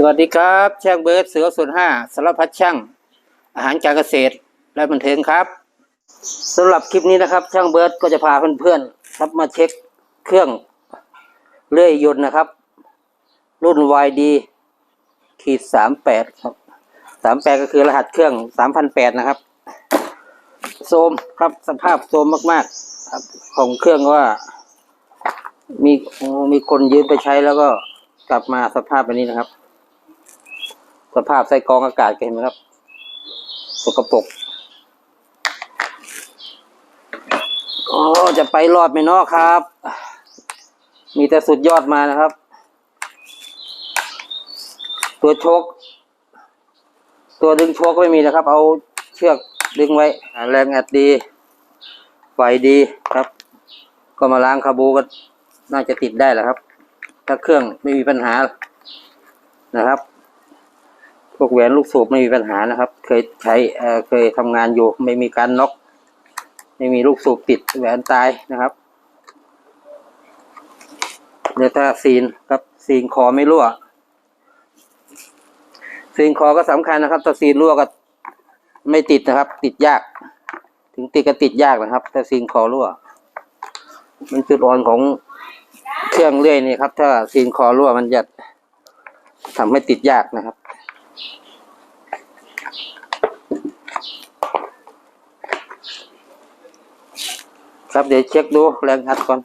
สวัสดีครับช่างเบิร์ดเสือส่วนห้าสารพัดช่าง อาหารการเกษตรและบันเทิงครับสำหรับคลิปนี้นะครับ ช่างเบิร์ดก็จะพาเพื่อนๆครับมาเช็คเครื่องเลื่อยยนต์นะครับ รุ่น YD ขีดสามแปดครับสามแปดก็คือรหัสเครื่องสามพันแปดนะครับ โซมครับสภาพโซมมากๆครับของเครื่องว่า มีมีคนยืมไปใช้แล้วก็กลับมาสภาพแบบนี้นะครับ สภาพใส่กรองอากาศเห็นไหมครับสกปรกอ๋อจะไปรอดไหมเนาะครับ มีแต่สุดยอดมานะครับ ตัวชคตัวดึงชก็ไม่มีนะครับ เอาเชือกดึงไว้แรงอัดดี ไฟดีครับ ก็มาล้างคาบูก็น่าจะติดได้แหละครับ ถ้าเครื่องไม่มีปัญหานะครับ พวกแหวนลูกสูบไม่มีปัญหานะครับ เคยใช้เอ่อเคยทำงานอยู่ ไม่มีการน็อกไม่มีลูกสูบติดแหวนตายนะครับเดี๋ยวถ้าซีนครับซีนคอไม่รั่วซีนคอก็สำคัญนะครับถ้าซีนรั่วก็ไม่ติดนะครับ ติดยาก ถึงติดก็ติดยากนะครับ ถ้าซีนคอรั่ว มันจุดอ่อนของเครื่องเลื่อยนี่ครับ ถ้าซีนคอรั่วมันจะทำให้ติดยากนะครับ ครับเดี๋ยวเช็คดูแรงอัดก่อน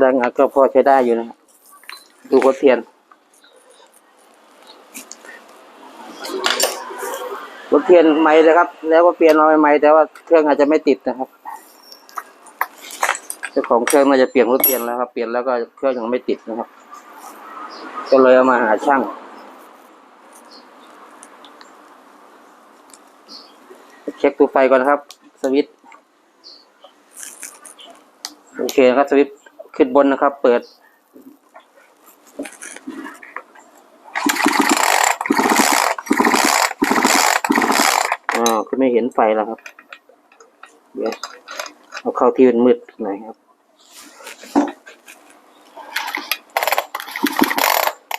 แรงอัดก็พอใช้ได้อยู่นะครับดูหัวเทียนหัวเทียนใหม่เลยครับ แล้วก็เปลี่ยนมาใหม่แต่ว่าเครื่องอาจจะไม่ติดนะครับเจ้าของเครื่องน่าจะเปลี่ยนหัวเทียนแล้วครับ เปลี่ยนแล้วก็เครื่องยังไม่ติดนะครับ ก็เลยเอามาหาช่าง เช็คตัวไฟก่อนนะครับ สวิตช์โอเคครับสวิตขึ้นบนนะครับ เปิดอ่าคือไม่เห็นไฟแล้วครับ เดี๋ยวเอาเข้าที่มันมืดหน่อยครับ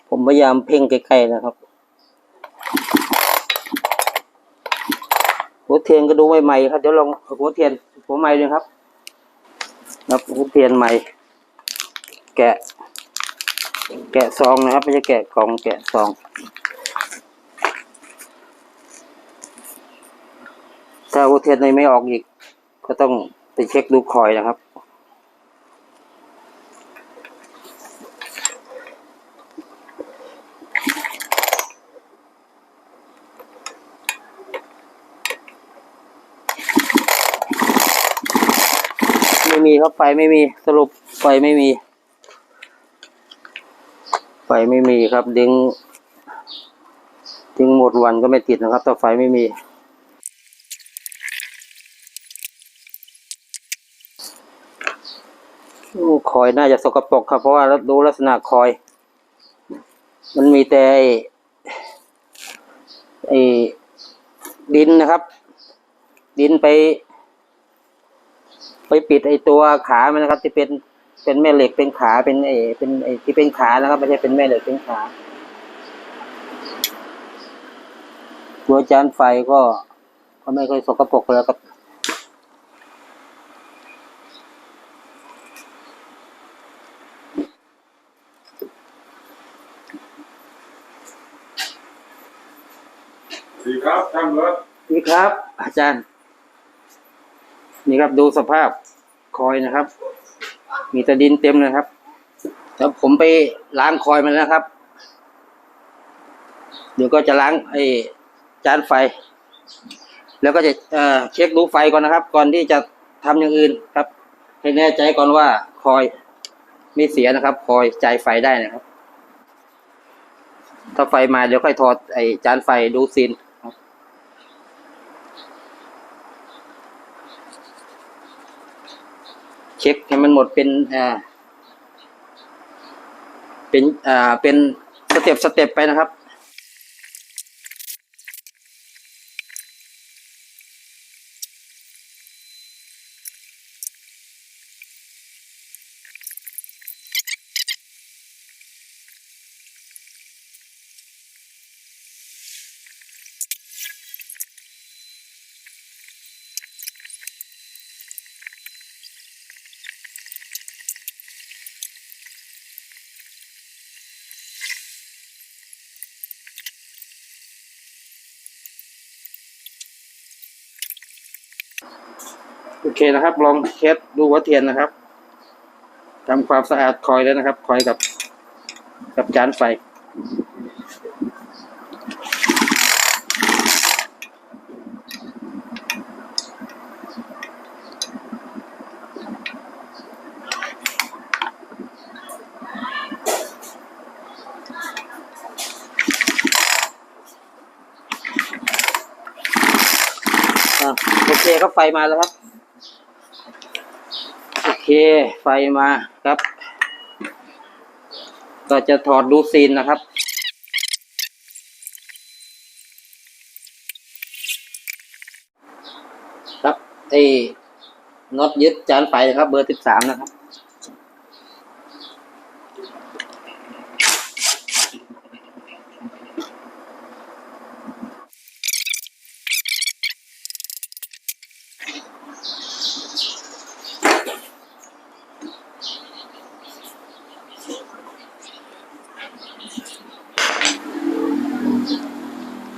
ผมพยายามเพ่งใกล้ๆนะครับหัวเทียนก็ดูใหม่ๆครับเดี๋ยวลองหัวเทียนหัวใหม่เลยครับครับหัวเทียนใหม่ แกะ แกะซองนะครับไม่ใช่แกะกล่องแกะซองถ้าหัวเทียนในไม่ออกอีก ก็ต้องไปเช็คดูคอยนะครับ ไม่มีครับไฟไม่มีสรุปไฟไม่มี ไฟไม่มีครับดึงดึงหมดวันก็ไม่ติดนะครับถ้าไฟไม่มี คอยน่าจะสกปรกครับเพราะว่าดูลักษณะคอย มันมีแต่ไอ้ดินนะครับ ดินไป ไปปิดไอ้ตัวขามันนะครับที่เป็นเป็นแม่เหล็กเป็นขาเป็นไอ้เป็นไอ้ที่เป็นขานะครับไม่ใช่เป็นแม่เหล็กเป็นขาตัวจานไฟก็ก็ไม่ค่อยสกปรกแล้วครับดีครับท่านเบิร์ดนี่ครับ อาจารย์ นี่ครับดูสภาพคอยนะครับ มีแต่ดินเต็มเลยครับแล้วผมไปล้างคอยมันนะครับ เดี๋ยวก็จะล้างไอ้จานไฟ แล้วก็จะเเช็คดูไฟก่อนนะครับ ก่อนที่จะทำอย่างอื่นครับ ให้แน่ใจก่อนว่าคอยไม่เสียนะครับ คอยจ่ายไฟได้นะครับ ถ้าไฟมาเดี๋ยวค่อยถอดไอ้จานไฟดูซีน เช็คให้มันหมดเป็นอ่าเป็นอ่าเป็นสเต็ปสเต็ปไปนะครับ โอเคนะครับ ลองเทสดูหัวเทียนนะครับทำความสะอาดคอยแล้วนะครับ คอยกับ กับจานไฟอ่โอเคครับไฟมาแล้วครับ ไฟมาครับ ก็จะถอดดูซีนนะครับครับไอ้น็อตยึดจานไฟนะครับ เบอร์สิบสามนะครับ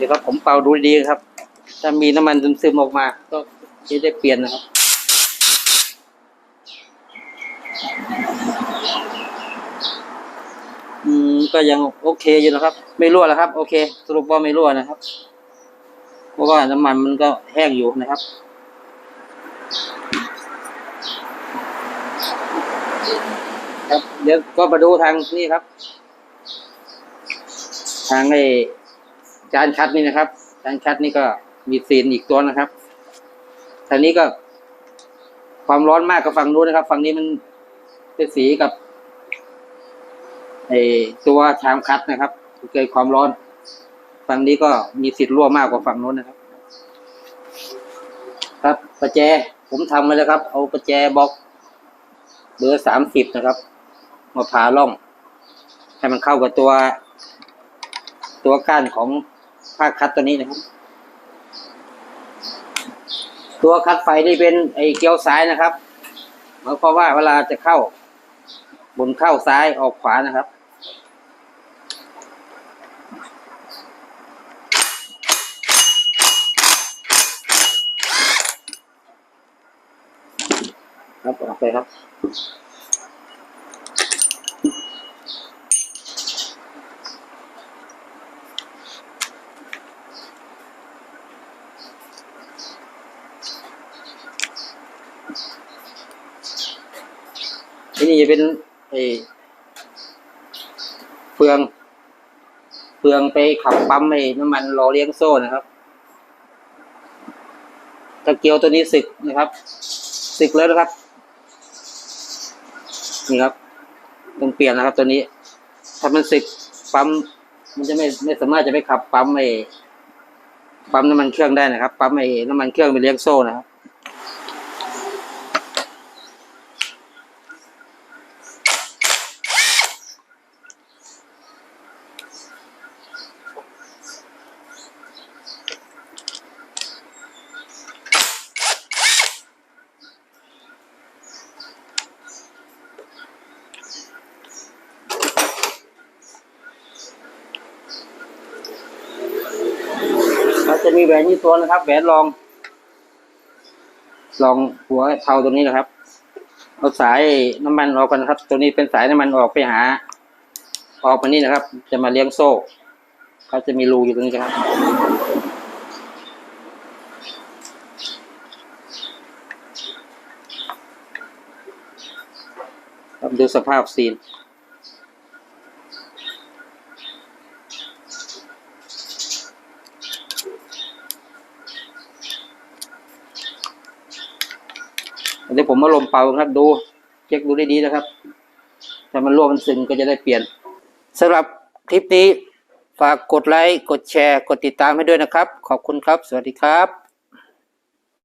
ดี๋ยวครับผมเป่าดูดีครับ ถ้ามีน้ำมันซึมๆออกมา ก็จะได้เปลี่ยนนะครับอืมก็ยังโอเคอยู่นะครับ ไม่รั่วแล้วครับ โอเค สรุปว่าไม่รั่วนะครับ เพราะว่าน้ำมันมันก็แห้งอยู่นะครับครับเดี๋ยวก็มาดูทางนี่ครับ ทางไอ้ จานชัดนี่นะครับ จานชัดนี่ก็มีซีนอีกตัวนะครับทางนี้ก็ความร้อนมากกับฝั่งนู้นนะครับ ฝั่งนี้มันเป็นสีกับไอตัวชามคัดนะครับเกิดความร้อน ฝั่งนี้ก็มีสิทธิ์รั่วมากกว่าฝั่งนู้นนะครับ ครับประแจผมทำมาแล้วครับ เอาประแจบล็อกเบอร์สามสิบนะครับ มาผ่าล่อง ให้มันเข้ากับตัว ตัวก้านของ ผ้าคัดตัวนี้นะครับ ตัวคัดไฟนี่เป็นไอเกลียวซ้ายนะครับหมายความว่าเวลาจะเข้า บนเข้าซ้ายออกขวานะครับครับออกไปครับ ที่นี่จะเป็นไอ้เฟืองเฟืองไปขับปั๊มไอ้น้ำมันรอเลี้ยงโซ่นะครับตะเกียวตัวนี้สึกนะครับ สึกแล้วนะครับ นี่ครับ ต้องเปลี่ยนนะครับ ตัวนี้ ถ้ามันสึกปั๊มมันจะไม่ไม่สามารถจะไปขับปั๊มไอ้ปั๊มน้ำมันเครื่องได้นะครับ ปั๊มไอ้น้ำมันเครื่องไปเลี้ยงโซ่นะครับ จะมีแหวนยี่ตัวนะครับแหวนรองรองหัวเทาตรงนี้นะครับ เอาสายน้ำมันออกกันนะครับ ตัวนี้เป็นสายน้ำมันออกไปหา ออกมานี่นะครับ จะมาเลี้ยงโซ่เขาจะมีรูอยู่ตรงนี้ครับครับดูสภาพซีน เดี๋ยวผมมาลมเป่าครับดูเช็คดูได้ดีนะครับ ถ้ามันรั่วมันซึมก็จะได้เปลี่ยนสำหรับคลิปนี้ฝากกดไลค์กดแชร์ กดติดตามให้ด้วยนะครับ ขอบคุณครับ สวัสดีครับ